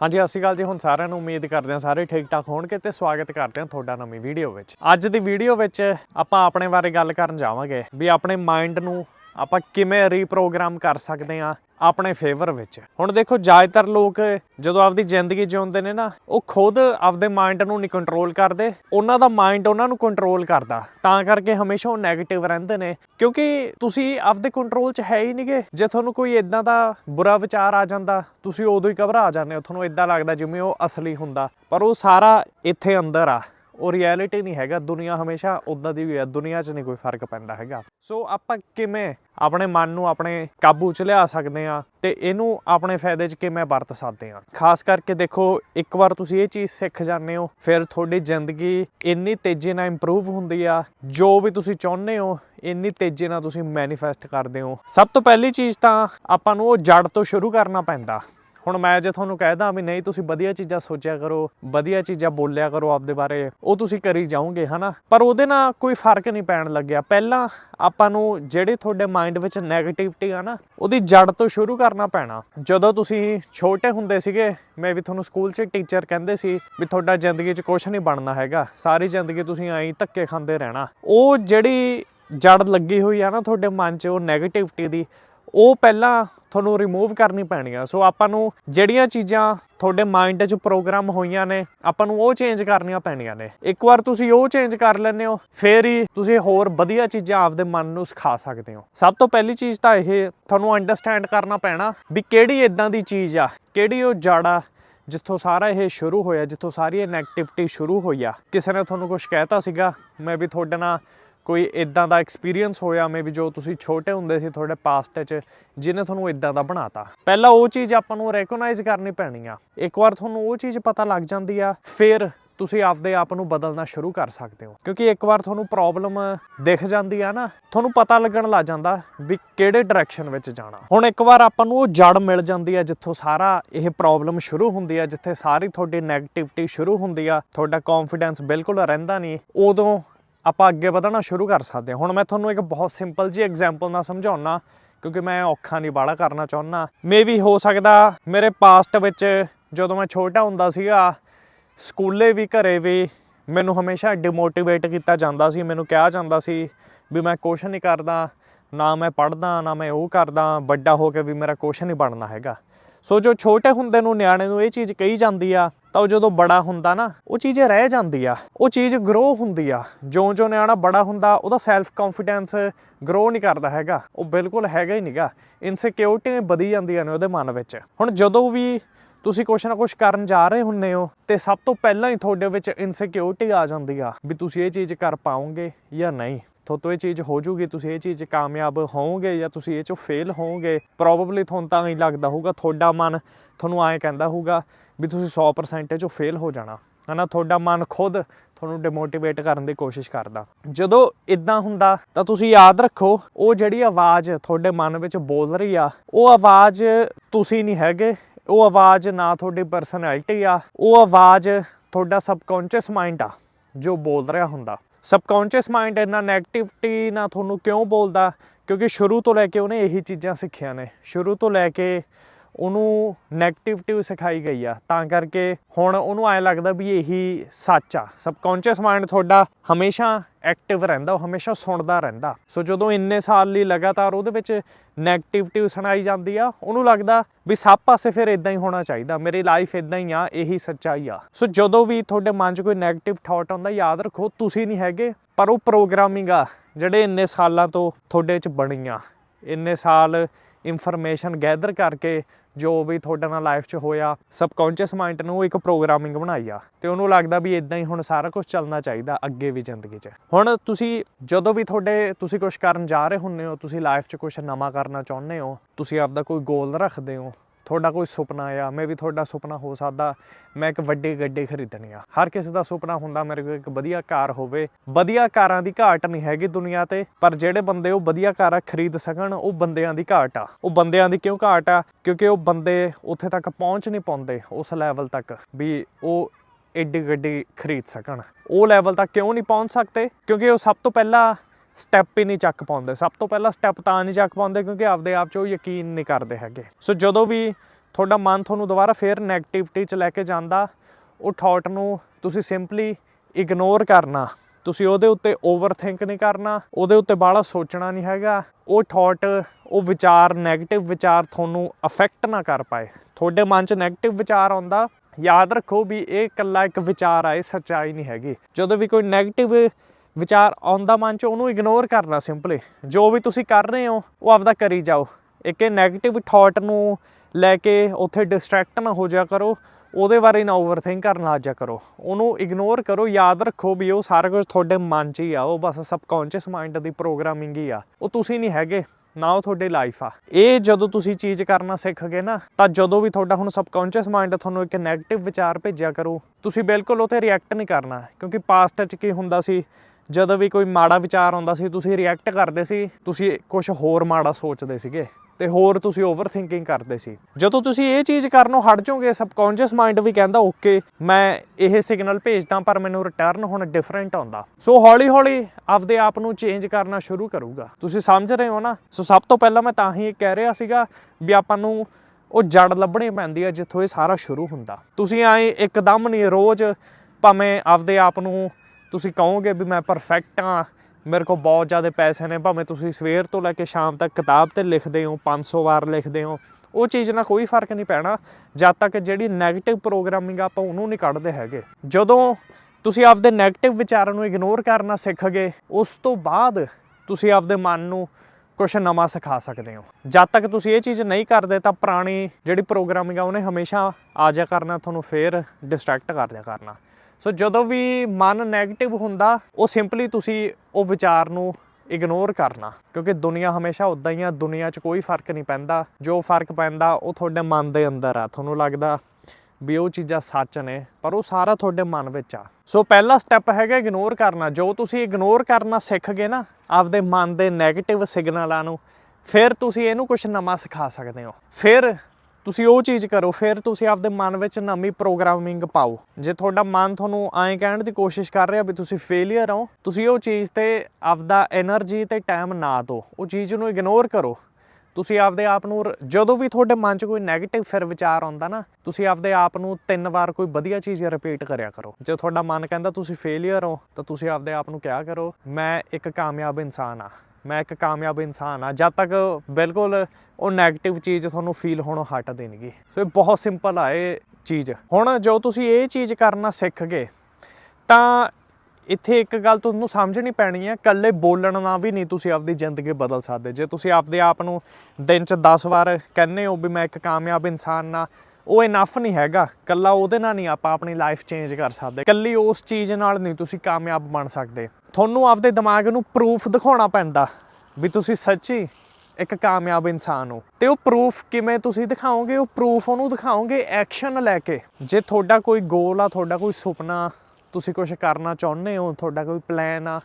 ਹਾਂਜੀ, ਸਤਿ ਸ਼੍ਰੀ ਅਕਾਲ ਜੀ। ਹੁਣ ਸਾਰਿਆਂ ਨੂੰ ਉਮੀਦ ਕਰਦੇ ਹਾਂ ਸਾਰੇ ਠੀਕ ਠਾਕ ਹੋਣਗੇ ਤੇ ਸਵਾਗਤ ਕਰਦੇ ਹਾਂ ਤੁਹਾਡਾ ਨਵੀਂ ਵੀਡੀਓ ਵਿੱਚ। ਅੱਜ ਦੀ ਵੀਡੀਓ ਵਿੱਚ ਆਪਾਂ ਆਪਣੇ ਬਾਰੇ ਗੱਲ ਕਰਨ ਜਾਵਾਂਗੇ ਵੀ ਆਪਣੇ ਮਾਈਂਡ ਨੂੰ ਆਪਾਂ ਕਿਵੇਂ ਰੀਪ੍ਰੋਗਰਾਮ ਕਰ ਸਕਦੇ ਹਾਂ ਆਪਣੇ ਫੇਵਰ ਵਿੱਚ? ਹੁਣ ਦੇਖੋ, ਜ਼ਿਆਦਾਤਰ ਲੋਕ ਜਦੋਂ ਆਪਦੀ ਜ਼ਿੰਦਗੀ ਜਿਉਂਦੇ ਨੇ ਨਾ, ਉਹ ਖੁਦ ਆਪਦੇ ਮਾਈਂਡ ਨੂੰ ਨਹੀਂ ਕੰਟਰੋਲ ਕਰਦੇ। ਉਹਨਾਂ ਦਾ ਮਾਈਂਡ ਉਹਨਾਂ ਨੂੰ ਕੰਟਰੋਲ ਕਰਦਾ। ਤਾਂ ਕਰਕੇ ਹਮੇਸ਼ਾ ਉਹ 네ਗੇਟਿਵ ਰਹਿੰਦੇ ਨੇ। ਕਿਉਂਕਿ ਤੁਸੀਂ ਆਪਦੇ ਕੰਟਰੋਲ 'ਚ ਹੈ ਹੀ ਨਹੀਂਗੇ ਜੇ ਤੁਹਾਨੂੰ ਕੋਈ ਇਦਾਂ ਦਾ ਬੁਰਾ ਵਿਚਾਰ ਆ ਜਾਂਦਾ, ਤੁਸੀਂ ਉਦੋਂ ਹੀ ਘਬਰਾ ਜਾਂਦੇ ਹੋ। ਤੁਹਾਨੂੰ ਇਦਾਂ ਲੱਗਦਾ ਜਿਵੇਂ ਉਹ ਅਸਲੀ ਹੁੰਦਾ। ਪਰ ਉਹ ਸਾਰਾ ਇੱਥੇ ਅੰਦਰ ਆ। ਉਹ ਰਿਐਲਿਟੀ ਨਹੀਂ ਹੈਗਾ, ਦੁਨੀਆ ਹਮੇਸ਼ਾ ਉਦਾਂ ਦੀ ਵੀ ਹੈ, ਦੁਨੀਆ 'ਚ ਨਹੀਂ ਕੋਈ ਫ਼ਰਕ ਪੈਂਦਾ ਹੈਗਾ। ਸੋ ਆਪਾਂ ਕਿਵੇਂ ਆਪਣੇ ਮਨ ਨੂੰ ਆਪਣੇ ਕਾਬੂ 'ਚ ਲਿਆ ਸਕਦੇ ਆ ਤੇ ਇਹਨੂੰ ਆਪਣੇ ਫਾਇਦੇ 'ਚ ਕਿਵੇਂ ਵਰਤ ਸਕਦੇ ਆ ਖਾਸ ਕਰਕੇ ਦੇਖੋ, ਇੱਕ ਵਾਰ ਤੁਸੀਂ ਇਹ ਚੀਜ਼ ਸਿੱਖ ਜਾਂਦੇ ਹੋ, ਫਿਰ ਤੁਹਾਡੀ ਜ਼ਿੰਦਗੀ ਇੰਨੀ ਤੇਜ਼ੀ ਨਾਲ ਇੰਪਰੂਵ ਹੁੰਦੀ ਆ, ਜੋ ਵੀ ਤੁਸੀਂ ਚਾਹੁੰਦੇ ਹੋ, ਇੰਨੀ ਤੇਜ਼ੀ ਨਾਲ ਤੁਸੀਂ ਮੈਨੀਫੈਸਟ ਕਰਦੇ ਹੋ। ਸਭ ਤੋਂ ਪਹਿਲੀ ਚੀਜ਼ ਤਾਂ ਆਪਾਂ ਨੂੰ ਉਹ ਜੜ ਤੋਂ ਸ਼ੁਰੂ ਕਰਨਾ ਪੈਂਦਾ। ਹੁਣ ਮੈਂ ਜੇ ਤੁਹਾਨੂੰ ਕਹਿਦਾ ਵੀ ਨਹੀਂ, ਤੁਸੀਂ ਵਧੀਆ ਚੀਜ਼ਾਂ ਸੋਚਿਆ ਕਰੋ, ਵਧੀਆ ਚੀਜ਼ਾਂ ਬੋਲਿਆ ਕਰੋ ਆਪਦੇ ਬਾਰੇ, ਉਹ ਤੁਸੀਂ ਕਰੀ ਜਾਓਗੇ, ਹਨਾ? ਪਰ ਉਹਦੇ ਨਾਲ ਕੋਈ ਫ਼ਰਕ ਨਹੀਂ ਪੈਣ ਲੱਗਿਆ। ਪਹਿਲਾਂ ਆਪਾਂ ਨੂੰ ਜਿਹੜੇ ਤੁਹਾਡੇ ਮਾਈਂਡ ਵਿੱਚ 네ਗੇਟਿਵਿਟੀ ਆ ਨਾ, ਉਹਦੀ ਜੜ ਤੋਂ ਸ਼ੁਰੂ ਕਰਨਾ ਪੈਣਾ। ਜਦੋਂ ਤੁਸੀਂ ਛੋਟੇ ਹੁੰਦੇ ਸੀਗੇ, ਮੈਂ ਵੀ ਤੁਹਾਨੂੰ ਸਕੂਲ 'ਚ ਟੀਚਰ ਕਹਿੰਦੇ ਸੀ ਵੀ ਤੁਹਾਡਾ ਜ਼ਿੰਦਗੀ 'ਚ ਕੁਝ ਨਹੀਂ ਬਣਨਾ ਹੈਗਾ। ਸਾਰੀ ਜ਼ਿੰਦਗੀ ਤੁਸੀਂ ਐਂ ਧੱਕੇ ਖਾਂਦੇ ਰਹਿਣਾ। ਉਹ ਜਿਹੜੀ ਜੜ ਲੱਗੀ ਹੋਈ ਆ ਨਾ ਤੁਹਾਡੇ ਮਨ 'ਚ, ਉਹ 네ਗੇਟਿਵਿਟੀ ਦੀ ਉਹ ਪਹਿਲਾਂ ਤੁਹਾਨੂੰ ਰਿਮੂਵ ਕਰਨੀ ਪੈਣੀਆਂ ਸੋ ਆਪਾਂ ਨੂੰ ਜਿਹੜੀਆਂ ਚੀਜ਼ਾਂ ਤੁਹਾਡੇ ਮਾਈਂਡ 'ਚ ਪ੍ਰੋਗਰਾਮ ਹੋਈਆਂ ਨੇ, ਆਪਾਂ ਨੂੰ ਉਹ ਚੇਂਜ ਕਰਨੀਆਂ ਪੈਣੀਆਂ ਨੇ। ਇੱਕ ਵਾਰ ਤੁਸੀਂ ਉਹ ਚੇਂਜ ਕਰ ਲੈਂਦੇ ਹੋ, ਫੇਰ ਹੀ ਤੁਸੀਂ ਹੋਰ ਵਧੀਆ ਚੀਜ਼ਾਂ ਆਪਦੇ ਮਨ ਨੂੰ ਸਿਖਾ ਸਕਦੇ ਹੋ। ਸਭ ਤੋਂ ਪਹਿਲੀ ਚੀਜ਼ ਤਾਂ ਇਹ ਤੁਹਾਨੂੰ ਅੰਡਰਸਟੈਂਡ ਕਰਨਾ ਪੈਣਾ ਵੀ ਕਿਹੜੀ ਇਦਾਂ ਦੀ ਚੀਜ਼ ਆ, ਕਿਹੜੀ ਉਹ ਜੜ ਆ, ਜਿੱਥੋਂ ਸਾਰਾ ਇਹ ਸ਼ੁਰੂ ਹੋਇਆ, ਜਿੱਥੋਂ ਸਾਰੀ ਇਹ ਨੈਗੇਟਿਵਿਟੀ ਸ਼ੁਰੂ ਹੋਈ ਆ। ਕਿਸੇ ਨੇ ਤੁਹਾਨੂੰ ਕੁਝ ਕਹਿਤਾ ਸੀਗਾ, ਮੈਂ ਵੀ ਤੁਹਾਡੇ ਨਾਲ ਕੋਈ ਇਦਾਂ ਦਾ ਐਕਸਪੀਰੀਅੰਸ ਹੋਇਆ, ਮੇ ਵੀ ਜੋ ਤੁਸੀਂ ਛੋਟੇ ਹੁੰਦੇ ਸੀ ਤੁਹਾਡੇ ਪਾਸਟ 'ਚ, ਜਿਹਨੇ ਤੁਹਾਨੂੰ ਇਦਾਂ ਦਾ ਬਣਾਤਾ? ਪਹਿਲਾਂ ਉਹ ਚੀਜ਼ ਆਪਾਂ ਨੂੰ ਰੈਕਗਨਾਈਜ਼ ਕਰਨੀ ਪੈਣੀ ਆ। ਇੱਕ ਵਾਰ ਤੁਹਾਨੂੰ ਉਹ ਚੀਜ਼ ਪਤਾ ਲੱਗ ਜਾਂਦੀ ਆ, ਫਿਰ ਤੁਸੀਂ ਆਪਦੇ ਆਪ ਨੂੰ ਬਦਲਣਾ ਸ਼ੁਰੂ ਕਰ ਸਕਦੇ ਹੋ। ਕਿਉਂਕਿ ਇੱਕ ਵਾਰ ਤੁਹਾਨੂੰ ਪ੍ਰੋਬਲਮ ਦਿਖ ਜਾਂਦੀ ਆ ਨਾ, ਤੁਹਾਨੂੰ ਪਤਾ ਲੱਗਣ ਲੱਗ ਜਾਂਦਾ ਵੀ ਕਿਹੜੇ ਡਾਇਰੈਕਸ਼ਨ ਵਿੱਚ ਜਾਣਾ। ਹੁਣ ਇੱਕ ਵਾਰ ਆਪਾਂ ਨੂੰ ਉਹ ਜੜ ਮਿਲ ਜਾਂਦੀ ਆ, ਜਿੱਥੋਂ ਸਾਰਾ ਇਹ ਪ੍ਰੋਬਲਮ ਸ਼ੁਰੂ ਹੁੰਦੀ ਆ, ਜਿੱਥੇ ਸਾਰੀ ਤੁਹਾਡੀ 네ਗੇਟਿਵਿਟੀ ਸ਼ੁਰੂ ਹੁੰਦੀ ਆ, ਤੁਹਾਡਾ ਕੌਨਫੀਡੈਂਸ ਬਿਲਕੁਲ ਰਹਿੰਦਾ ਨਹੀਂ, ਉਦੋਂ ਆਪਾਂ ਅੱਗੇ ਵਧਣਾ ਸ਼ੁਰੂ ਕਰ ਸਕਦੇ ਹਾਂ। ਹੁਣ ਮੈਂ ਤੁਹਾਨੂੰ ਇੱਕ ਬਹੁਤ ਸਿੰਪਲ ਜੀ ਐਗਜ਼ਾਮਪਲ ਨਾਲ ਸਮਝਾਉਣਾ ਕਿਉਂਕਿ ਮੈਂ ਔਖਾ ਨਹੀਂ ਬਾੜਾ ਕਰਨਾ ਚਾਹੁੰਦਾ ਮੇ ਵੀ ਹੋ ਸਕਦਾ ਮੇਰੇ ਪਾਸਟ ਵਿੱਚ ਜਦੋਂ ਮੈਂ ਛੋਟਾ ਹੁੰਦਾ ਸੀਗਾ, ਸਕੂਲੇ ਵੀ ਘਰੇ ਵੀ ਮੈਨੂੰ ਹਮੇਸ਼ਾ ਡਿਮੋਟੀਵੇਟ ਕੀਤਾ ਜਾਂਦਾ ਸੀ, ਮੈਨੂੰ ਕਿਹਾ ਜਾਂਦਾ ਸੀ ਵੀ ਮੈਂ ਕੁਛ ਨਹੀਂ ਕਰਦਾ, ਨਾ ਮੈਂ ਪੜ੍ਹਦਾ, ਨਾ ਮੈਂ ਉਹ ਕਰਦਾ, ਵੱਡਾ ਹੋ ਕੇ ਵੀ ਮੇਰਾ ਕੁਛ ਨਹੀਂ ਬਣਨਾ ਹੈਗਾ। ਸੋ ਜੋ ਛੋਟੇ ਹੁੰਦੇ ਨੂੰ ਨਿਆਣੇ ਨੂੰ ਇਹ ਚੀਜ਼ ਕਹੀ ਜਾਂਦੀ ਆ, ਤਾਂ ਉਹ ਜਦੋਂ ਬੜਾ ਹੁੰਦਾ ਨਾ, ਉਹ ਚੀਜ਼ ਰਹਿ ਜਾਂਦੀ ਆ। ਉਹ ਚੀਜ਼ ਗਰੋ ਹੁੰਦੀ ਆ। ਜਿਉਂ-ਜਿਉਂ ਨਿਆਣਾ ਬੜਾ ਹੁੰਦਾ, ਉਹਦਾ ਸੈਲਫ ਕੌਨਫੀਡੈਂਸ ਗਰੋ ਨਹੀਂ ਕਰਦਾ ਹੈਗਾ। ਉਹ ਬਿਲਕੁਲ ਹੈਗਾ ਹੀ ਨਹੀਂਗਾ ਇਨਸਿਕਿਉਰਿਟੀ ਵਧੀ ਜਾਂਦੀਆਂ ਨੇ ਉਹਦੇ ਮਨ ਵਿੱਚ। ਹੁਣ ਜਦੋਂ ਵੀ ਤੁਸੀਂ ਕੁਛ ਨਾ ਕੁਛ ਕਰਨ ਜਾ ਰਹੇ ਹੁੰਨੇ ਹੋ ਤੇ ਸਭ ਤੋਂ ਪਹਿਲਾਂ ਹੀ ਤੁਹਾਡੇ ਵਿੱਚ ਇਨਸਿਕਿਉਰਿਟੀ ਆ ਜਾਂਦੀ ਆ ਵੀ ਤੁਸੀਂ ਇਹ ਚੀਜ਼ ਕਰ ਪਾਓਗੇ ਜਾਂ ਨਹੀਂ। ਤੁਹਾਤੋਂ ਇਹ ਚੀਜ਼ ਹੋ ਜੂਗੀ, ਤੁਸੀਂ ਇਹ ਚੀਜ਼ ਕਾਮਯਾਬ ਹੋਵੋਗੇ ਜਾਂ ਤੁਸੀਂ ਇਹ 'ਚੋਂ ਫੇਲ ਹੋਵੋਗੇ ਪ੍ਰੋਬਬਲੀ ਤੁਹਾਨੂੰ ਤਾਂ ਹੀ ਲੱਗਦਾ ਹੋਊਗਾ, ਤੁਹਾਡਾ ਮਨ ਤੁਹਾਨੂੰ ਐਂ ਕਹਿੰਦਾ ਹੋਊਗਾ ਵੀ ਤੁਸੀਂ 100% 'ਚੋਂ ਫੇਲ ਹੋ ਜਾਣਾ। ਹਨਾ, ਤੁਹਾਡਾ ਮਨ ਖੁਦ ਤੁਹਾਨੂੰ ਡਿਮੋਟੀਵੇਟ ਕਰਨ ਦੀ ਕੋਸ਼ਿਸ਼ ਕਰਦਾ। ਜਦੋਂ ਇਦਾਂ ਹੁੰਦਾ, ਤਾਂ ਤੁਸੀਂ ਯਾਦ ਰੱਖੋ, ਉਹ ਜਿਹੜੀ ਆਵਾਜ਼ ਤੁਹਾਡੇ ਮਨ ਵਿੱਚ ਬੋਲ ਰਹੀ ਆ, ਉਹ ਆਵਾਜ਼ ਤੁਸੀਂ ਨਹੀਂ ਹੈਗੇ ਉਹ ਆਵਾਜ਼ ਨਾ ਤੁਹਾਡੀ ਪਰਸਨੈਲਿਟੀ ਆ, ਉਹ ਆਵਾਜ਼ ਤੁਹਾਡਾ ਸਬਕੌਂਸ਼ੀਅਸ ਮਾਈਂਡ ਆ, ਜੋ ਬੋਲ ਰਿਹਾ ਹੁੰਦਾ। ਸਬਕੌਂਸ਼ੀਅਸ ਮਾਈਂਡ ਇੰਨਾ 네ਗੇਟਿਵਿਟੀ ਨਾ ਤੁਹਾਨੂੰ ਕਿਉਂ ਬੋਲਦਾ? ਕਿਉਂਕਿ ਸ਼ੁਰੂ ਤੋਂ ਲੈ ਕੇ ਉਹਨੇ ਇਹੀ ਚੀਜ਼ਾਂ ਸਿੱਖੀਆਂ ਨੇ। ਸ਼ੁਰੂ ਤੋਂ ਲੈ ਕੇ ਉਹਨੂੰ 네ਗੇਟਿਵਿਟੀ ਸਿਖਾਈ ਗਈ ਆ। ਤਾਂ ਕਰਕੇ ਹੁਣ ਉਹਨੂੰ ਐ ਲੱਗਦਾ ਵੀ ਇਹੀ ਸੱਚ ਆ। ਸਬਕੌਂਸ਼ੀਅਸ ਮਾਈਂਡ ਤੁਹਾਡਾ ਹਮੇਸ਼ਾ ਐਕਟਿਵ ਰਹਿੰਦਾ, ਉਹ ਹਮੇਸ਼ਾ ਸੁਣਦਾ ਰਹਿੰਦਾ। ਸੋ ਜਦੋਂ ਇੰਨੇ ਸਾਲ ਲਈ ਲਗਾਤਾਰ ਉਹਦੇ ਵਿੱਚ 네ਗੇਟਿਵਿਟੀ ਸੁਣਾਈ ਜਾਂਦੀ ਆ, ਉਹਨੂੰ ਲੱਗਦਾ ਵੀ ਸਭ ਪਾਸੇ ਫਿਰ ਇਦਾਂ ਹੀ ਹੋਣਾ ਚਾਹੀਦਾ। ਮੇਰੀ ਲਾਈਫ ਇਦਾਂ ਹੀ ਆ, ਇਹੀ ਸੱਚਾਈ ਆ। ਸੋ ਜਦੋਂ ਵੀ ਤੁਹਾਡੇ ਮਨ 'ਚ ਕੋਈ ਨੈਗੇਟਿਵ ਥਾਟ ਆਉਂਦਾ, ਯਾਦ ਰੱਖੋ, ਤੁਸੀਂ ਨਹੀਂ ਹੈਗੇ, ਪਰ ਉਹ ਪ੍ਰੋਗਰਾਮਿੰਗ ਆ, ਜਿਹੜੇ ਇੰਨੇ ਸਾਲਾਂ ਤੋਂ ਤੁਹਾਡੇ 'ਚ ਬਣੀਆਂ। ਇੰਨੇ ਸਾਲ ਇਨਫੋਰਮੇਸ਼ਨ ਗੈਦਰ ਕਰਕੇ ਜੋ ਵੀ ਤੁਹਾਡੇ ਨਾਲ ਲਾਈਫ 'ਚ ਹੋਇਆ ਸਬਕੌਂਸ਼ੀਅਸ ਮਾਈਂਡ ਨੂੰ ਇੱਕ ਪ੍ਰੋਗਰਾਮਿੰਗ ਬਣਾਈ ਆ ਤੇ ਉਹਨੂੰ ਲੱਗਦਾ ਵੀ ਇਦਾਂ ਹੀ ਹੁਣ ਸਾਰਾ ਕੁਝ ਚੱਲਣਾ ਚਾਹੀਦਾ ਅੱਗੇ ਵੀ ਜ਼ਿੰਦਗੀ 'ਚ। ਹੁਣ ਤੁਸੀਂ ਜਦੋਂ ਵੀ ਤੁਹਾਡੇ ਤੁਸੀਂ ਕੁਝ ਕਰਨ ਜਾ ਰਹੇ ਹੁੰਨੇ ਹੋ, ਤੁਸੀਂ ਲਾਈਫ 'ਚ ਕੁਝ ਨਵਾਂ ਕਰਨਾ ਚਾਹੁੰਦੇ ਹੋ, ਤੁਸੀਂ ਆਪਦਾ ਕੋਈ ਗੋਲ ਰੱਖਦੇ ਹੋ ਤੁਹਾਡਾ ਕੋਈ ਸੁਪਨਾ ਆ, ਮੈਂ ਵੀ ਤੁਹਾਡਾ ਸੁਪਨਾ ਹੋ ਸਕਦਾ, ਮੈਂ ਇੱਕ ਵੱਡੀ ਗੱਡੀ ਖਰੀਦਣੀ ਆ। ਹਰ ਕਿਸੇ ਦਾ ਸੁਪਨਾ ਹੁੰਦਾ, ਮੇਰੇ ਕੋਲ ਇੱਕ ਵਧੀਆ ਕਾਰ ਹੋਵੇ। ਵਧੀਆ ਕਾਰਾਂ ਦੀ ਘਾਟ ਨਹੀਂ ਹੈਗੀ ਦੁਨੀਆ ਤੇ, ਪਰ ਜਿਹੜੇ ਬੰਦੇ ਉਹ ਵਧੀਆ ਕਾਰਾਂ ਖਰੀਦ ਸਕਣ, ਉਹ ਬੰਦਿਆਂ ਦੀ ਘਾਟ ਆ। ਉਹ ਬੰਦਿਆਂ ਦੀ ਕਿਉਂ ਘਾਟ ਆ? ਕਿਉਂਕਿ ਉਹ ਬੰਦੇ ਉੱਥੇ ਤੱਕ ਪਹੁੰਚ ਨਹੀਂ ਪਾਉਂਦੇ, ਉਸ ਲੈਵਲ ਤੱਕ ਵੀ ਉਹ ਐਡੀ ਗੱਡੀ ਖਰੀਦ ਸਕਣ। ਉਹ ਲੈਵਲ ਤੱਕ ਕਿਉਂ ਨਹੀਂ ਪਹੁੰਚ ਸਕਦੇ? ਕਿਉਂਕਿ ਉਹ ਸਭ ਤੋਂ ਪਹਿਲਾਂ ਸਟੈਪ ਹੀ ਨਹੀਂ ਚੱਕ ਪਾਉਂਦੇ। ਸਭ ਤੋਂ ਪਹਿਲਾਂ ਸਟੈਪ ਤਾਂ ਨਹੀਂ ਚੱਕ ਪਾਉਂਦੇ ਕਿਉਂਕਿ ਆਪਦੇ ਆਪ 'ਚ ਉਹ ਯਕੀਨ ਨਹੀਂ ਕਰਦੇ ਹੈਗੇ। ਸੋ ਜਦੋਂ ਵੀ ਤੁਹਾਡਾ ਮਨ ਤੁਹਾਨੂੰ ਦੁਬਾਰਾ ਫੇਰ 네ਗੇਟਿਵਿਟੀ 'ਚ ਲੈ ਕੇ ਜਾਂਦਾ, ਉਹ ਥਾਟ ਨੂੰ ਤੁਸੀਂ ਸਿੰਪਲੀ ਇਗਨੋਰ ਕਰਨਾ, ਤੁਸੀਂ ਉਹਦੇ ਉੱਤੇ ਓਵਰ ਥਿੰਕ ਨਹੀਂ ਕਰਨਾ, ਉਹਦੇ ਉੱਤੇ ਬਾਹਲਾ ਸੋਚਣਾ ਨਹੀਂ ਹੈਗਾ, ਉਹ ਥਾਟ ਉਹ ਵਿਚਾਰ ਨੈਗੇਟਿਵ ਵਿਚਾਰ ਤੁਹਾਨੂੰ ਅਫੈਕਟ ਨਾ ਕਰ ਪਾਏ। ਤੁਹਾਡੇ ਮਨ 'ਚ ਨੈਗੇਟਿਵ ਵਿਚਾਰ ਆਉਂਦਾ, ਯਾਦ ਰੱਖੋ ਵੀ ਇਹ ਇਕੱਲਾ ਇੱਕ ਵਿਚਾਰ ਆਏ ਸੱਚਾਈ ਨਹੀਂ ਹੈਗੀ। ਜਦੋਂ ਵੀ ਕੋਈ ਨੈਗੇਟਿਵ ਵਿਚਾਰ ਆਉਂਦਾ ਮਨ 'ਚ ਉਹਨੂੰ ਇਗਨੋਰ ਕਰਨਾ ਸਿੰਪਲੀ ਜੋ ਵੀ ਤੁਸੀਂ ਕਰ ਰਹੇ ਹੋ, ਉਹ ਆਪਦਾ ਕਰੀ ਜਾਓ। ਇੱਕ ਇਹ 네ਗੇਟਿਵ ਥਾਟ ਨੂੰ ਲੈ ਕੇ ਉੱਥੇ ਡਿਸਟਰੈਕਟ ਨਾ ਹੋ ਜਾ ਕਰੋ, ਉਹਦੇ ਬਾਰੇ ਨਾ ਓਵਰਥਿੰਕ ਕਰਨ ਲੱਗ ਜਾ ਕਰੋ। ਉਹਨੂੰ ਇਗਨੋਰ ਕਰੋ, ਯਾਦ ਰੱਖੋ ਵੀ ਉਹ ਸਾਰਾ ਕੁਝ ਤੁਹਾਡੇ ਮਨ 'ਚ ਹੀ ਆ, ਉਹ ਬਸ ਸਬਕੌਂਸ਼ੀਅਸ ਮਾਈਂਡ ਦੀ ਪ੍ਰੋਗਰਾਮਿੰਗ ਹੀ ਆ। ਉਹ ਤੁਸੀਂ ਨਹੀਂ ਹੈਗੇ, ਨਾ ਉਹ ਤੁਹਾਡੀ ਲਾਈਫ ਆ। ਇਹ ਜਦੋਂ ਤੁਸੀਂ ਚੀਜ਼ ਕਰਨਾ ਸਿੱਖ ਗਏ ਨਾ, ਤਾਂ ਜਦੋਂ ਵੀ ਤੁਹਾਡਾ ਹੁਣ ਸਬਕੌਂਸ਼ੀਅਸ ਮਾਈਂਡ ਤੁਹਾਨੂੰ ਇੱਕ 네ਗੇਟਿਵ ਵਿਚਾਰ ਭੇਜਿਆ ਕਰੋ, ਤੁਸੀਂ ਬਿਲਕੁਲ ਉਹ ਤੇ ਰਿਐਕਟ ਨਹੀਂ ਕਰਨਾ। ਕਿਉਂਕਿ ਪਾਸਟ 'ਚ ਕੀ ਹੁੰਦਾ ਸੀ ਜਦੋਂ ਵੀ ਕੋਈ ਮਾੜਾ ਵਿਚਾਰ ਆਉਂਦਾ ਸੀ, ਤੁਸੀਂ ਰਿਐਕਟ ਕਰਦੇ ਸੀ, ਤੁਸੀਂ ਕੁਝ ਹੋਰ ਮਾੜਾ ਸੋਚਦੇ ਸੀਗੇ ਤੇ ਹੋਰ ਤੁਸੀਂ ਓਵਰ ਥਿੰਕਿੰਗ ਕਰਦੇ ਸੀ। ਜਦੋਂ ਤੁਸੀਂ ਇਹ ਚੀਜ਼ ਕਰਨੋਂ ਹਟ ਜਾਓਗੇ ਸਬਕੌਂਸ਼ੀਅਸ ਮਾਈਂਡ ਵੀ ਕਹਿੰਦਾ, ਓਕੇ, ਮੈਂ ਇਹ ਸਿਗਨਲ ਭੇਜਦਾ, ਪਰ ਮੈਨੂੰ ਰਿਟਰਨ ਹੁਣ ਡਿਫਰੈਂਟ ਆਉਂਦਾ। ਸੋ ਹੌਲੀ ਹੌਲੀ ਆਪਦੇ ਆਪ ਨੂੰ ਚੇਂਜ ਕਰਨਾ ਸ਼ੁਰੂ ਕਰੂਗਾ। ਤੁਸੀਂ ਸਮਝ ਰਹੇ ਹੋ ਨਾ? ਸੋ ਸਭ ਤੋਂ ਪਹਿਲਾਂ ਮੈਂ ਤਾਂ ਹੀ ਇਹ ਕਹਿ ਰਿਹਾ ਸੀਗਾ ਵੀ ਆਪਾਂ ਨੂੰ ਉਹ ਜੜ ਲੱਭਣੀ ਪੈਂਦੀ ਹੈ ਜਿੱਥੋਂ ਇਹ ਸਾਰਾ ਸ਼ੁਰੂ ਹੁੰਦਾ। ਤੁਸੀਂ ਐ ਇੱਕਦਮ ਨਹੀਂ ਰੋਜ਼ ਭਾਵੇਂ ਆਪਦੇ ਆਪ ਨੂੰ ਤੁਸੀਂ ਕਹੋਗੇ ਵੀ ਮੈਂ ਪਰਫੈਕਟ ਹਾਂ, ਮੇਰੇ ਕੋਲ ਬਹੁਤ ਜ਼ਿਆਦਾ ਪੈਸੇ ਨੇ, ਭਾਵੇਂ ਤੁਸੀਂ ਸਵੇਰ ਤੋਂ ਲੈ ਕੇ ਸ਼ਾਮ ਤੱਕ ਕਿਤਾਬ ਤੇ ਲਿਖਦੇ ਹੋ 500 ਵਾਰ ਲਿਖਦੇ ਹੋ, ਉਹ ਚੀਜ਼ ਨਾਲ ਕੋਈ ਫ਼ਰਕ ਨਹੀਂ ਪੈਣਾ, ਜਦ ਤੱਕ ਜਿਹੜੀ 네ਗੇਟਿਵ ਪ੍ਰੋਗਰਾਮਿੰਗ ਆਪਾਂ ਉਹਨੂੰ ਨਹੀਂ ਕੱਢਦੇ ਹੈਗੇ। ਜਦੋਂ ਤੁਸੀਂ ਆਪਦੇ 네ਗੇਟਿਵ ਵਿਚਾਰਾਂ ਨੂੰ ਇਗਨੋਰ ਕਰਨਾ ਸਿੱਖ ਗਏ ਉਸ ਤੋਂ ਬਾਅਦ ਤੁਸੀਂ ਆਪਦੇ ਮਨ ਨੂੰ ਕੁਝ ਨਵਾਂ ਸਿਖਾ ਸਕਦੇ ਹੋ। ਜਦ ਤੱਕ ਤੁਸੀਂ ਇਹ ਚੀਜ਼ ਨਹੀਂ ਕਰਦੇ, ਤਾਂ ਪੁਰਾਣੀ ਜਿਹੜੀ ਪ੍ਰੋਗਰਾਮਿੰਗ ਆ, ਉਹਨੇ ਹਮੇਸ਼ਾ ਆ ਜਾ ਕਰਨਾ, ਤੁਹਾਨੂੰ ਫੇਰ ਡਿਸਟਰੈਕਟ ਕਰ ਦਿਆ ਕਰਨਾ। ਸੋ ਜਦੋਂ ਵੀ ਮਨ 네ਗੇਟਿਵ ਹੁੰਦਾ, ਉਹ ਸਿੰਪਲੀ ਤੁਸੀਂ ਉਹ ਵਿਚਾਰ ਨੂੰ ਇਗਨੋਰ ਕਰਨਾ। ਕਿਉਂਕਿ ਦੁਨੀਆ ਹਮੇਸ਼ਾ ਉਦਾਂ ਹੀ ਆ, ਦੁਨੀਆ 'ਚ ਕੋਈ ਫ਼ਰਕ ਨਹੀਂ ਪੈਂਦਾ। ਜੋ ਫ਼ਰਕ ਪੈਂਦਾ, ਉਹ ਤੁਹਾਡੇ ਮਨ ਦੇ ਅੰਦਰ ਆ। ਤੁਹਾਨੂੰ ਲੱਗਦਾ ਵੀ ਉਹ ਚੀਜ਼ਾਂ ਸੱਚ ਨੇ, ਪਰ ਉਹ ਸਾਰਾ ਤੁਹਾਡੇ ਮਨ ਵਿੱਚ ਆ। ਸੋ ਪਹਿਲਾ ਸਟੈਪ ਹੈਗਾ ਇਗਨੋਰ ਕਰਨਾ। ਜੋ ਤੁਸੀਂ ਇਗਨੋਰ ਕਰਨਾ ਸਿੱਖ ਗਏ ਨਾ, ਆਪਦੇ ਮਨ ਦੇ 네ਗੇਟਿਵ ਸਿਗਨਲਾਂ ਨੂੰ, ਫਿਰ ਤੁਸੀਂ ਇਹਨੂੰ ਕੁਝ ਨਵਾਂ ਸਿਖਾ ਸਕਦੇ ਹੋ। ਫਿਰ ਤੁਸੀਂ ਉਹ ਚੀਜ਼ ਕਰੋ, ਫਿਰ ਤੁਸੀਂ ਆਪਦੇ ਮਨ ਵਿੱਚ ਨਵੀਂ ਪ੍ਰੋਗਰਾਮਿੰਗ ਪਾਓ। ਜੇ ਤੁਹਾਡਾ ਮਨ ਤੁਹਾਨੂੰ ਐਂ ਕਹਿਣ ਦੀ ਕੋਸ਼ਿਸ਼ ਕਰ ਰਿਹਾ ਵੀ ਤੁਸੀਂ ਫੇਲਿਅਰ ਹੋ, ਤੁਸੀਂ ਉਹ ਚੀਜ਼ ਤੇ ਆਪਦਾ એનર્ਜੀ ਤੇ ਟਾਈਮ ਨਾ ਦਿਓ। ਉਹ ਚੀਜ਼ ਨੂੰ ਇਗਨੋਰ ਕਰੋ। ਤੁਸੀਂ ਆਪਦੇ ਆਪ ਨੂੰ ਜਦੋਂ ਵੀ ਤੁਹਾਡੇ ਮਨ 'ਚ ਕੋਈ ਨੈਗੇਟਿਵ ਫਿਰ ਵਿਚਾਰ ਆਉਂਦਾ ਨਾ, ਤੁਸੀਂ ਆਪਦੇ ਆਪ ਨੂੰ ਤਿੰਨ ਵਾਰ ਕੋਈ ਵਧੀਆ ਚੀਜ਼ ਰਿਪੀਟ ਕਰਿਆ ਕਰੋ। ਜੇ ਤੁਹਾਡਾ ਮਨ ਕਹਿੰਦਾ ਤੁਸੀਂ ਫੇਲਿਅਰ ਹੋ, ਤਾਂ ਤੁਸੀਂ ਆਪਦੇ ਆਪ ਨੂੰ ਕਿਹਾ ਕਰੋ? ਮੈਂ ਇੱਕ ਕਾਮਯਾਬ ਇਨਸਾਨ ਆ ਮੈਂ ਇੱਕ ਕਾਮਯਾਬ ਇਨਸਾਨ ਆ ਜਦ ਤੱਕ ਬਿਲਕੁਲ ਉਹ 네ਗੇਟਿਵ ਚੀਜ਼ ਤੁਹਾਨੂੰ ਫੀਲ ਹੋਣੋਂ ਹਟ ਦੇਣਗੇ। ਸੋ ਇਹ ਬਹੁਤ ਸਿੰਪਲ ਆ ਇਹ ਚੀਜ਼। ਹੁਣ ਜੋ ਤੁਸੀਂ ਇਹ ਚੀਜ਼ ਕਰਨਾ ਸਿੱਖ ਗਏ, ਤਾਂ ਇੱਥੇ ਇੱਕ ਗੱਲ ਤੁਹਾਨੂੰ ਸਮਝਣੀ ਪੈਣੀ ਹੈ ਇਕੱਲੇ ਬੋਲਣ ਨਾਲ ਵੀ ਨਹੀਂ ਤੁਸੀਂ ਆਪਦੀ ਜ਼ਿੰਦਗੀ ਬਦਲ ਸਕਦੇ। ਜੇ ਤੁਸੀਂ ਆਪਦੇ ਆਪ ਨੂੰ ਦਿਨ 'ਚ 10 ਵਾਰ ਕਹਿੰਦੇ ਹੋ ਵੀ ਮੈਂ ਇੱਕ ਕਾਮਯਾਬ ਇਨਸਾਨ ਨਾ ਉਹ ਇਨਫ ਨਹੀਂ ਹੈਗਾ। ਕੱਲਾ ਉਹਦੇ ਨਾਲ ਨਹੀਂ ਆਪਾਂ ਆਪਣੀ ਲਾਈਫ ਚੇਂਜ ਕਰ ਸਕਦੇ। ਕੱਲੀ ਉਸ ਚੀਜ਼ ਨਾਲ ਨਹੀਂ ਤੁਸੀਂ ਕਾਮਯਾਬ ਬਣ ਸਕਦੇ। ਤੁਹਾਨੂੰ ਆਪਦੇ ਦਿਮਾਗ ਨੂੰ ਪ੍ਰੂਫ ਦਿਖਾਉਣਾ ਪੈਂਦਾ ਵੀ ਤੁਸੀਂ ਸੱਚੀ ਇੱਕ ਕਾਮਯਾਬ ਇਨਸਾਨ ਹੋ। ਤੇ ਉਹ ਪ੍ਰੂਫ ਕਿਵੇਂ ਤੁਸੀਂ ਦਿਖਾਓਗੇ? ਉਹ ਪ੍ਰੂਫ ਉਹਨੂੰ ਦਿਖਾਓਗੇ ਐਕਸ਼ਨ ਲੈ ਕੇ। ਜੇ ਤੁਹਾਡਾ ਕੋਈ ਗੋਲ ਆ, ਤੁਹਾਡਾ ਕੋਈ ਸੁਪਨਾ ਤੁਸੀਂ ਕੁਝ ਕਰਨਾ ਚਾਹੁੰਦੇ ਹੋ, ਤੁਹਾਡਾ ਕੋਈ ਪਲਾਨ ਆ,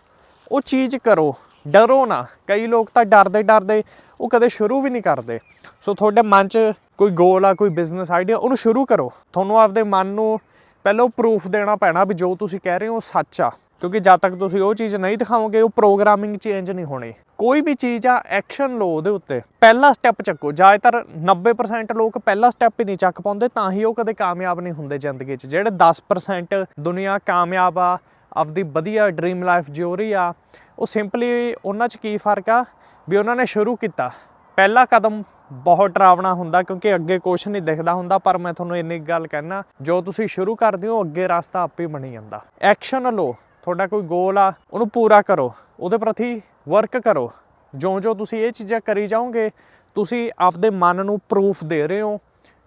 ਉਹ ਚੀਜ਼ ਕਰੋ। ਡਰੋ ਨਾ। ਕਈ ਲੋਕ ਤਾਂ ਡਰਦੇ ਡਰਦੇ ਉਹ ਕਦੇ ਸ਼ੁਰੂ ਵੀ ਨਹੀਂ ਕਰਦੇ। ਸੋ ਤੁਹਾਡੇ ਮਨ 'ਚ ਕੋਈ ਗੋਲ ਆ, ਕੋਈ ਬਿਜ਼ਨਸ ਆਈਡੀਆ ਉਹਨੂੰ ਸ਼ੁਰੂ ਕਰੋ। ਤੁਹਾਨੂੰ ਆਪਦੇ ਮਨ ਨੂੰ ਪਹਿਲਾਂ ਉਹ ਪ੍ਰੂਫ ਦੇਣਾ ਪੈਣਾ ਵੀ ਜੋ ਤੁਸੀਂ ਕਹਿ ਰਹੇ ਹੋ ਉਹ ਸੱਚ ਆ। ਕਿਉਂਕਿ ਜਦ ਤੱਕ ਤੁਸੀਂ ਉਹ ਚੀਜ਼ ਨਹੀਂ ਦਿਖਾਓਗੇ, ਉਹ ਪ੍ਰੋਗਰਾਮਿੰਗ ਚੇਂਜ ਨਹੀਂ ਹੋਣੀ। ਕੋਈ ਵੀ ਚੀਜ਼ ਆ, ਐਕਸ਼ਨ ਲਓ ਉਹਦੇ ਉੱਤੇ। ਪਹਿਲਾ ਸਟੈਪ ਚੱਕੋ। ਜ਼ਿਆਦਾਤਰ 90% ਲੋਕ ਪਹਿਲਾ ਸਟੈਪ ਹੀ ਨਹੀਂ ਚੱਕ ਪਾਉਂਦੇ, ਤਾਂ ਹੀ ਉਹ ਕਦੇ ਕਾਮਯਾਬ ਨਹੀਂ ਹੁੰਦੇ ਜ਼ਿੰਦਗੀ 'ਚ। ਜਿਹੜੇ 10% ਦੁਨੀਆ ਕਾਮਯਾਬ ਆ, ਆਪਦੀ ਵਧੀਆ ਡ੍ਰੀਮ ਲਾਈਫ ਜਿਉ ਰਹੀ ਆ, ਉਹ ਸਿੰਪਲੀ ਉਹਨਾਂ 'ਚ ਕੀ ਫ਼ਰਕ ਆ? ਵੀ ਉਹਨਾਂ ਨੇ ਸ਼ੁਰੂ ਕੀਤਾ। ਪਹਿਲਾ ਕਦਮ ਬਹੁਤ ਡਰਾਵਣਾ ਹੁੰਦਾ, ਕਿਉਂਕਿ ਅੱਗੇ ਕੁਝ ਨਹੀਂ ਦਿਖਦਾ ਹੁੰਦਾ, ਪਰ ਮੈਂ ਤੁਹਾਨੂੰ ਇੰਨੀ ਕੁ ਗੱਲ ਕਹਿਣਾ ਜੋ ਤੁਸੀਂ ਸ਼ੁਰੂ ਕਰਦੇ ਹੋ, ਅੱਗੇ ਰਸਤਾ ਆਪੇ ਬਣੀ ਜਾਂਦਾ। ਐਕਸ਼ਨ ਲਓ। ਤੁਹਾਡਾ ਕੋਈ ਗੋਲ ਆ, ਉਹਨੂੰ ਪੂਰਾ ਕਰੋ, ਉਹਦੇ ਪ੍ਰਤੀ ਵਰਕ ਕਰੋ। ਜਿਉਂ-ਜਿਉਂ ਤੁਸੀਂ ਇਹ ਚੀਜ਼ਾਂ ਕਰੀ ਜਾਓਗੇ, ਤੁਸੀਂ ਆਪਦੇ ਮਨ ਨੂੰ ਪ੍ਰੂਫ ਦੇ ਰਹੇ ਹੋ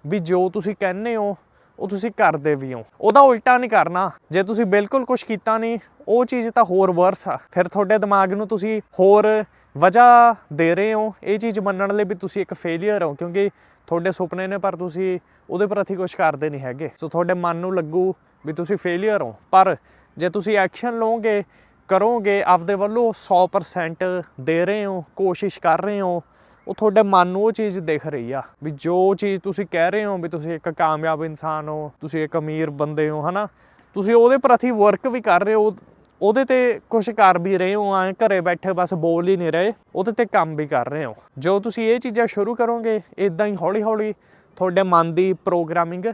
ਵੀ ਜੋ ਤੁਸੀਂ ਕਹਿੰਦੇ ਹੋ, ਉਹ ਤੁਸੀਂ ਕਰਦੇ ਵੀ ਹੋ। ਉਹਦਾ ਉਲਟਾ ਨਹੀਂ ਕਰਨਾ। ਜੇ ਤੁਸੀਂ ਬਿਲਕੁਲ ਕੁਝ ਕੀਤਾ ਨਹੀਂ, ਉਹ ਚੀਜ਼ ਤਾਂ ਹੋਰ ਵਰਸ ਆ। ਫਿਰ ਤੁਹਾਡੇ ਦਿਮਾਗ ਨੂੰ ਤੁਸੀਂ ਹੋਰ ਵਜ੍ਹਾ ਦੇ ਰਹੇ ਹੋ। ਇਹ ਚੀਜ਼ ਮੰਨਣ ਲਈ ਵੀ ਤੁਸੀਂ ਇੱਕ ਫੇਲਿਅਰ ਹੋ, ਕਿਉਂਕਿ ਤੁਹਾਡੇ ਸੁਪਨੇ ਨੇ ਪਰ ਤੁਸੀਂ ਉਹਦੇ ਪ੍ਰਤੀ ਕੁਝ ਕਰਦੇ ਨਹੀਂ ਹੈਗੇ। ਸੋ ਤੁਹਾਡੇ ਮਨ ਨੂੰ ਲੱਗੂ ਵੀ ਤੁਸੀਂ ਫੇਲਿਅਰ ਹੋ। ਪਰ ਜੇ ਤੁਸੀਂ ਐਕਸ਼ਨ ਲਓਗੇ, ਕਰੋਗੇ, ਆਪਦੇ ਵੱਲੋਂ 100% ਦੇ ਰਹੇ ਹੋ, ਕੋਸ਼ਿਸ਼ ਕਰ ਰਹੇ ਹੋ, ਉਹ ਤੁਹਾਡੇ ਮਨ ਨੂੰ ਉਹ ਚੀਜ਼ ਦਿਖ ਰਹੀ ਆ, ਵੀ ਜੋ ਚੀਜ਼ ਤੁਸੀਂ ਕਹਿ ਰਹੇ ਹੋ, ਵੀ ਤੁਸੀਂ ਇੱਕ ਕਾਮਯਾਬ ਇਨਸਾਨ ਹੋ, ਤੁਸੀਂ ਇੱਕ ਅਮੀਰ ਬੰਦੇ ਹੋ, ਹਨਾ? ਤੁਸੀਂ ਉਹਦੇ ਪ੍ਰਤੀ ਵਰਕ ਵੀ ਕਰ ਰਹੇ ਹੋ, ਉਹਦੇ ਤੇ ਕੁਝ ਕਰ ਵੀ ਰਹੇ ਹੋ, ਐ ਘਰੇ ਬੈਠੇ ਬਸ ਬੋਲ ਹੀ ਨਹੀਂ ਰਹੇ, ਉਹਦੇ ਤੇ ਕੰਮ ਵੀ ਕਰ ਰਹੇ ਹੋ। ਜੋ ਤੁਸੀਂ ਇਹ ਚੀਜ਼ਾਂ ਸ਼ੁਰੂ ਕਰੋਗੇ ਇਦਾਂ ਹੀ ਹੌਲੀ ਹੌਲੀ ਤੁਹਾਡੇ ਮਨ ਦੀ ਪ੍ਰੋਗਰਾਮਿੰਗ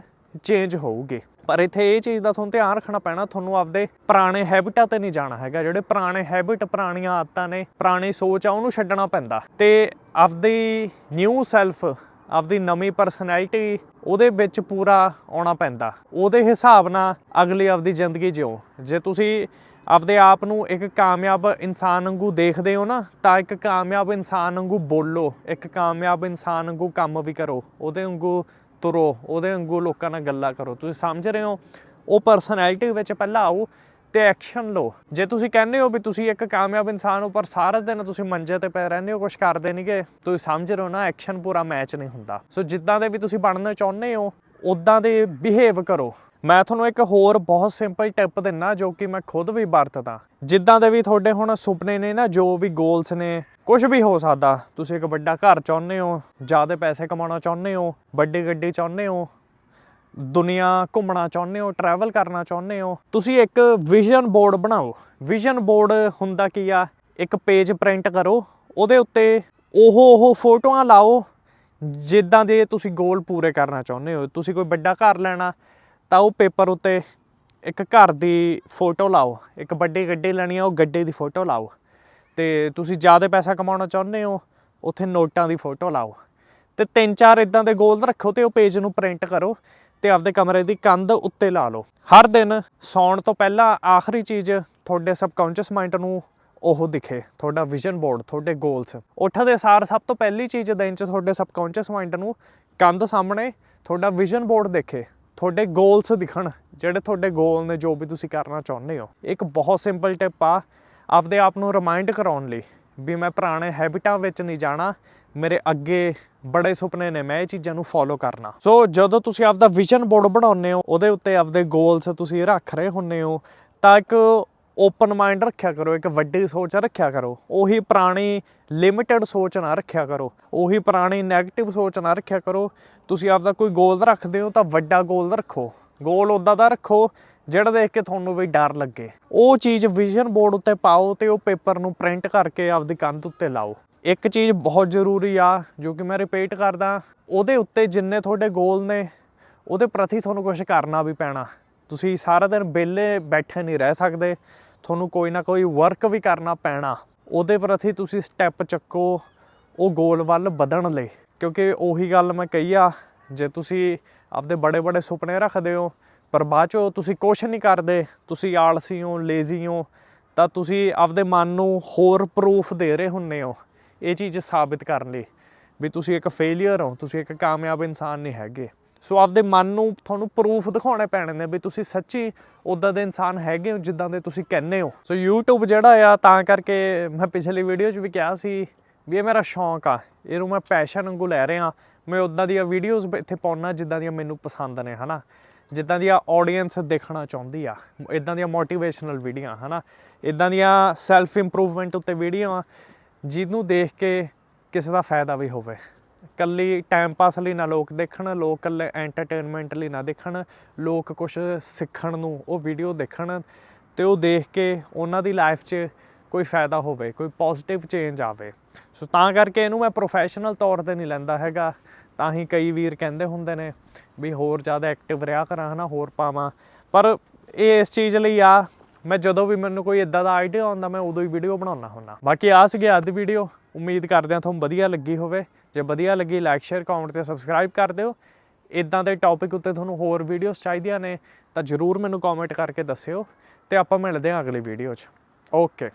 ਚੇਂਜ ਹੋਊਗੀ। ਪਰ ਇੱਥੇ ਇਹ ਚੀਜ਼ ਦਾ ਤੁਹਾਨੂੰ ਧਿਆਨ ਰੱਖਣਾ ਪੈਣਾ, ਤੁਹਾਨੂੰ ਆਪਦੇ ਪੁਰਾਣੇ ਹੈਬਿਟਾਂ ਤੇ ਨਹੀਂ ਜਾਣਾ ਹੈਗਾ। ਜਿਹੜੇ ਪੁਰਾਣੇ ਹੈਬਿਟ ਪੁਰਾਣੀਆਂ ਆਦਤਾਂ ਨੇ, ਪੁਰਾਣੀ ਸੋਚ ਆ, ਉਹਨੂੰ ਛੱਡਣਾ ਪੈਂਦਾ। ਤੇ ਆਪਦੀ ਨਿਊ ਸੈਲਫ ਆਪਦੀ ਨਵੀਂ ਪਰਸਨੈਲਿਟੀ ਉਹਦੇ ਵਿੱਚ ਪੂਰਾ ਆਉਣਾ ਪੈਂਦਾ। ਉਹਦੇ ਹਿਸਾਬ ਨਾਲ ਅਗਲੀ ਆਪਦੀ ਜ਼ਿੰਦਗੀ ਜਿਓ ਜੇ ਤੁਸੀਂ ਆਪਦੇ ਆਪ ਨੂੰ ਇੱਕ ਕਾਮਯਾਬ ਇਨਸਾਨ ਵਾਂਗੂ ਦੇਖਦੇ ਹੋ ਨਾ, ਤਾਂ ਇੱਕ ਕਾਮਯਾਬ ਇਨਸਾਨ ਵਾਂਗੂ ਬੋਲੋ, ਇੱਕ ਕਾਮਯਾਬ ਇਨਸਾਨ ਵਾਂਗੂ ਕੰਮ ਵੀ ਕਰੋ। ਉਹਦੇ ਵਾਂਗੂ ਤੁਰੋ, ਉਹਦੇ ਵਾਂਗੂ ਲੋਕਾਂ ਨਾਲ ਗੱਲਾਂ ਕਰੋ। ਤੁਸੀਂ ਸਮਝ ਰਹੇ ਹੋ? ਉਹ ਪਰਸਨੈਲਿਟੀ ਵਿੱਚ ਪਹਿਲਾਂ ਆਓ ਤੇ ਐਕਸ਼ਨ ਲਓ। ਜੇ ਤੁਸੀਂ ਕਹਿੰਦੇ ਹੋ ਵੀ ਤੁਸੀਂ ਇੱਕ ਕਾਮਯਾਬ ਇਨਸਾਨ ਹੋ, ਪਰ ਸਾਰਾ ਦਿਨ ਤੁਸੀਂ ਮੰਜੇ ਤੇ ਪਏ ਰਹਿੰਦੇ ਹੋ ਕੁਝ ਕਰਦੇ ਨਹੀਂਗੇ ਤੁਸੀਂ ਸਮਝ ਰਹੇ ਹੋ ਨਾ ਐਕਸ਼ਨ ਪੂਰਾ ਮੈਚ ਨਹੀਂ ਹੁੰਦਾ। ਸੋ ਜਿੱਦਾਂ ਦੇ ਵੀ ਤੁਸੀਂ ਬਣਨਾ ਚਾਹੁੰਦੇ ਹੋ ਉਦਾਂ ਦੇ ਬਿਹੇਵ ਕਰੋ। ਮੈਂ ਤੁਹਾਨੂੰ ਇੱਕ ਹੋਰ ਬਹੁਤ ਸਿੰਪਲ ਟਿਪ ਦਿੰਨਾ ਜੋ ਕਿ ਮੈਂ ਖੁਦ ਵੀ ਵਰਤਦਾ। ਜਿੱਦਾਂ ਦੇ ਵੀ ਤੁਹਾਡੇ ਹੁਣ ਸੁਪਨੇ ਨੇ ਨਾ, ਜੋ ਵੀ ਗੋਲਸ ਨੇ ਕੁਝ ਵੀ ਹੋ ਸਕਦਾ। ਤੁਸੀਂ ਇੱਕ ਵੱਡਾ ਘਰ ਚਾਹੁੰਦੇ ਹੋ, ਜ਼ਿਆਦਾ ਪੈਸੇ ਕਮਾਉਣਾ ਚਾਹੁੰਦੇ ਹੋ, ਵੱਡੀ ਗੱਡੀ ਚਾਹੁੰਦੇ ਹੋ, ਦੁਨੀਆ ਘੁੰਮਣਾ ਚਾਹੁੰਦੇ ਹੋ ਟਰੈਵਲ ਕਰਨਾ ਚਾਹੁੰਦੇ ਹੋ, ਤੁਸੀਂ ਇੱਕ ਵਿਜ਼ਨ ਬੋਰਡ ਬਣਾਓ। ਵਿਜ਼ਨ ਬੋਰਡ ਹੁੰਦਾ ਕੀ ਆ? ਇੱਕ ਪੇਜ ਪ੍ਰਿੰਟ ਕਰੋ, ਉਹਦੇ ਉੱਤੇ ਉਹ ਉਹ ਫੋਟੋਆਂ ਲਾਓ, ਜਿੱਦਾਂ ਦੇ ਤੁਸੀਂ ਗੋਲ ਪੂਰੇ ਕਰਨਾ ਚਾਹੁੰਦੇ ਹੋ। ਤੁਸੀਂ ਕੋਈ ਵੱਡਾ ਘਰ ਲੈਣਾ ਤਾਂ ਉਹ ਪੇਪਰ ਉੱਤੇ ਇੱਕ ਘਰ ਦੀ ਫੋਟੋ ਲਾਓ, ਇੱਕ ਵੱਡੀ ਗੱਡੀ ਲੈਣੀ ਆ, ਉਹ ਗੱਡੀ ਦੀ ਫੋਟੋ ਲਾਓ। ਤੇ ਤੁਸੀਂ ਜ਼ਿਆਦਾ ਪੈਸਾ ਕਮਾਉਣਾ ਚਾਹੁੰਦੇ ਹੋ, ਉੱਥੇ ਨੋਟਾਂ ਦੀ ਫੋਟੋ ਲਾਓ। ਤੇ ਤਿੰਨ ਚਾਰ ਇਦਾਂ ਦੇ ਗੋਲ ਰੱਖੋ ਤੇ ਉਹ ਪੇਜ ਨੂੰ ਪ੍ਰਿੰਟ ਕਰੋ ਤੇ ਆਪਦੇ ਕਮਰੇ ਦੀ ਕੰਧ ਉੱਤੇ ਲਾ ਲਓ। ਹਰ ਦਿਨ ਸੌਣ ਤੋਂ ਪਹਿਲਾਂ ਆਖਰੀ ਚੀਜ਼ ਤੁਹਾਡੇ ਸਬਕੌਂਸ਼ੀਅਸ ਮਾਈਂਡ ਨੂੰ ਉਹ ਦਿਖੇ, ਤੁਹਾਡਾ ਵਿਜ਼ਨ ਬੋਰਡ, ਤੁਹਾਡੇ ਗੋਲਸ। ਉੱਠਦੇ ਸਾਰ ਸਭ ਤੋਂ ਪਹਿਲੀ ਚੀਜ਼ ਦਿਨ ਚ ਤੁਹਾਡੇ ਸਬਕੌਂਸ਼ੀਅਸ ਮਾਈਂਡ ਨੂੰ ਕੰਧ ਸਾਹਮਣੇ ਤੁਹਾਡਾ ਵਿਜ਼ਨ ਬੋਰਡ ਦੇਖੇ। ਤੁਹਾਡੇ ਗੋਲਸ ਦਿਖਣ, ਜਿਹੜੇ ਤੁਹਾਡੇ ਗੋਲ ਨੇ ਜੋ ਵੀ ਤੁਸੀਂ ਕਰਨਾ ਚਾਹੁੰਦੇ ਹੋ। ਇੱਕ ਬਹੁਤ ਸਿੰਪਲ ਟਿਪ ਆ, ਆਪਦੇ ਆਪ ਨੂੰ ਰਿਮਾਈਂਡ ਕਰਾਉਣ ਲਈ ਵੀ ਮੈਂ ਪੁਰਾਣੇ ਹੈਬਿਟਾਂ ਵਿੱਚ ਨਹੀਂ ਜਾਣਾ, ਮੇਰੇ ਅੱਗੇ ਬੜੇ ਸੁਪਨੇ ਨੇ, ਮੈਂ ਇਹ ਚੀਜ਼ਾਂ ਨੂੰ ਫੋਲੋ ਕਰਨਾ। ਸੋ ਜਦੋਂ ਤੁਸੀਂ ਆਪਦਾ ਵਿਜ਼ਨ ਬੋਰਡ ਬਣਾਉਂਦੇ ਹੋ, ਉਹਦੇ ਉੱਤੇ ਆਪਦੇ ਗੋਲਸ ਤੁਸੀਂ ਰੱਖ ਰਹੇ ਹੁੰਨੇ ਹੋ, ਤਾਂ ਇੱਕ ਓਪਨ ਮਾਈਂਡ ਰੱਖਿਆ ਕਰੋ, ਇੱਕ ਵੱਡੀ ਸੋਚ ਰੱਖਿਆ ਕਰੋ। ਉਹੀ ਪੁਰਾਣੀ ਲਿਮਿਟਿਡ ਸੋਚ ਨਾ ਰੱਖਿਆ ਕਰੋ। ਉਹੀ ਪੁਰਾਣੀ 네ਗੇਟਿਵ ਸੋਚ ਨਾ ਰੱਖਿਆ ਕਰੋ। ਤੁਸੀਂ ਆਪਦਾ ਕੋਈ ਗੋਲ ਰੱਖਦੇ ਹੋ ਤਾਂ ਵੱਡਾ ਗੋਲ ਰੱਖੋ। ਗੋਲ ਉਦਾਂ ਦਾ ਰੱਖੋ ਜਿਹੜਾ ਦੇਖ ਕੇ ਤੁਹਾਨੂੰ ਵੀ ਡਰ ਲੱਗੇ। ਉਹ ਚੀਜ਼ ਵਿਜ਼ਨ ਬੋਰਡ ਉੱਤੇ ਪਾਓ ਤੇ ਉਹ ਪੇਪਰ ਨੂੰ ਪ੍ਰਿੰਟ ਕਰਕੇ ਆਪਦੀ ਕੰਧ ਉੱਤੇ ਲਾਓ। ਇੱਕ ਚੀਜ਼ ਬਹੁਤ ਜ਼ਰੂਰੀ ਆ, ਜੋ ਕਿ ਮੈਂ ਰਿਪੀਟ ਕਰਦਾ, ਉਹਦੇ ਉੱਤੇ ਜਿੰਨੇ ਤੁਹਾਡੇ ਗੋਲ ਨੇ, ਉਹਦੇ ਪ੍ਰਤੀ ਤੁਹਾਨੂੰ ਕੁਝ ਕਰਨਾ ਵੀ ਪੈਣਾ। ਤੁਸੀਂ ਸਾਰਾ ਦਿਨ ਵਿਹਲੇ ਬੈਠੇ ਨਹੀਂ ਰਹਿ ਸਕਦੇ, ਤੁਹਾਨੂੰ ਕੋਈ ਨਾ ਕੋਈ ਵਰਕ ਵੀ ਕਰਨਾ ਪੈਣਾ। ਉਹਦੇ ਪ੍ਰਤੀ ਤੁਸੀਂ ਸਟੈਪ ਚੱਕੋ, ਉਹ ਗੋਲ ਵੱਲ ਵਧਣ ਲਈ। ਕਿਉਂਕਿ ਉਹੀ ਗੱਲ ਮੈਂ ਕਹੀ ਆ, ਜੇ ਤੁਸੀਂ ਆਪਦੇ ਬੜੇ ਬੜੇ ਸੁਪਨੇ ਰੱਖਦੇ ਹੋ, ਪਰ ਬਾਅਦ ਚੋਂ ਤੁਸੀਂ ਕੁਛ ਨਹੀਂ ਕਰਦੇ, ਤੁਸੀਂ ਆਲਸੀ ਹੋ ਲੇਜ਼ੀ ਹੋ, ਤਾਂ ਤੁਸੀਂ ਆਪਦੇ ਮਨ ਨੂੰ ਹੋਰ ਪ੍ਰੂਫ ਦੇ ਰਹੇ ਹੁੰਨੇ ਹੋ, ਇਹ ਚੀਜ਼ ਸਾਬਿਤ ਕਰਨ ਲਈ। ਵੀ ਤੁਸੀਂ ਇੱਕ ਫੇਲਿਅਰ ਹੋ, ਤੁਸੀਂ ਇੱਕ ਕਾਮਯਾਬ ਇਨਸਾਨ ਨਹੀਂ ਹੈਗੇ। ਸੋ ਆਪਦੇ ਮਨ ਨੂੰ ਤੁਹਾਨੂੰ ਪ੍ਰੂਫ ਦਿਖਾਉਣੇ ਪੈਣੇ ਨੇ ਵੀ ਤੁਸੀਂ ਸੱਚੀ ਉਦਾਂ ਦੇ ਇਨਸਾਨ ਹੈਗੇ ਹੋ ਜਿੱਦਾਂ ਦੇ ਤੁਸੀਂ ਕਹਿੰਦੇ ਹੋ। ਸੋ YouTube ਜਿਹੜਾ ਆ, ਤਾਂ ਕਰਕੇ ਮੈਂ ਪਿਛਲੀ ਵੀਡੀਓ 'ਚ ਵੀ ਕਿਹਾ ਸੀ ਵੀ ਇਹ ਮੇਰਾ ਸ਼ੌਂਕ ਆ। ਇਹਨੂੰ ਮੈਂ ਪੈਸ਼ਨ ਵਾਂਗੂ ਲੈ ਰਿਹਾ। ਮੈਂ ਉਦਾਂ ਦੀਆਂ ਵੀਡੀਓਜ਼ ਇੱਥੇ ਪਾਉਣਾ ਜਿੱਦਾਂ ਦੀਆਂ ਮੈਨੂੰ ਪਸੰਦ ਨੇ, ਹਨਾ? ਜਿੱਦਾਂ ਦੀਆਂ ਆਡੀਅנס ਦੇਖਣਾ ਚਾਹੁੰਦੀ ਆ। ਇਦਾਂ ਦੀਆਂ ਮੋਟੀਵੇਸ਼ਨਲ ਵੀਡੀਓ ਹਨਾ? ਇਦਾਂ ਦੀਆਂ ਸੈਲਫ ਇੰਪਰੂਵਮੈਂਟ ਉੱਤੇ ਵੀਡੀਓ ਜਿਹਨੂੰ ਦੇਖ ਕੇ ਕਿਸੇ ਦਾ ਫਾਇਦਾ ਵੀ ਹੋਵੇ। ਕੱਲੀ ਟਾਈਮ ਪਾਸ ਲਈ ਨਾ ਲੋਕ ਦੇਖਣ, ਲੋਕ ਕੱਲੇ ਐਂਟਰਟੇਨਮੈਂਟ ਲਈ ਨਾ ਦੇਖਣ, ਲੋਕ ਕੁਝ ਸਿੱਖਣ ਨੂੰ, ਉਹ ਵੀਡੀਓ ਦੇਖਣ ਤੇ ਉਹ ਦੇਖ ਕੇ ਉਹਨਾਂ ਦੀ ਲਾਈਫ 'ਚ ਕੋਈ ਫਾਇਦਾ ਹੋਵੇ, ਕੋਈ ਪੋਜ਼ਿਟਿਵ ਚੇਂਜ ਆਵੇ। ਸੋ ਤਾਂ ਕਰਕੇ ਇਹਨੂੰ ਮੈਂ ਪ੍ਰੋਫੈਸ਼ਨਲ ਤੌਰ ਤੇ ਨਹੀਂ ਲੈਂਦਾ ਹੈਗਾ। ਤਾਂ ਹੀ ਕਈ ਵੀਰ ਕਹਿੰਦੇ ਹੁੰਦੇ ਨੇ ਵੀ ਹੋਰ ਜ਼ਿਆਦਾ ਐਕਟਿਵ ਰਿਹਾ ਕਰਾਂ ਹਨਾ, ਹੋਰ ਪਾਵਾਂ। ਪਰ ਇਹ ਇਸ ਚੀਜ਼ ਲਈ ਆ, ਮੈਂ ਜਦੋਂ ਵੀ ਮੈਨੂੰ ਕੋਈ ਇਦਾਂ ਦਾ ਆਈਡੀਆ ਆਉਂਦਾ, ਮੈਂ ਉਦੋਂ ਹੀ ਵੀਡੀਓ ਬਣਾਉਣਾ ਹੁੰਦਾ। ਬਾਕੀ ਆ ਸੀਗੀ ਅੱਜ ਦੀ ਵੀਡੀਓ ਉਮੀਦ ਕਰਦੇ ਹਾਂ ਤੁਹਾਨੂੰ ਵਧੀਆ ਲੱਗੀ ਹੋਵੇ। ਜੇ ਵਧੀਆ ਲੱਗੀ ਲਾਈਕ ਸ਼ੇਅਰ ਕਮੈਂਟ ਤੇ ਸਬਸਕ੍ਰਾਈਬ ਕਰ ਦਿਓ। ਇਦਾਂ ਦੇ ਟੌਪਿਕ ਉੱਤੇ ਤੁਹਾਨੂੰ ਹੋਰ ਵੀਡੀਓਜ਼ ਚਾਹੀਦੀਆਂ ਨੇ ਤਾਂ ਜਰੂਰ ਮੈਨੂੰ ਕਮੈਂਟ ਕਰਕੇ ਦੱਸਿਓ ਤੇ ਆਪਾਂ ਮਿਲਦੇ ਹਾਂ ਅਗਲੀ ਵੀਡੀਓ 'ਚ। ਓਕੇ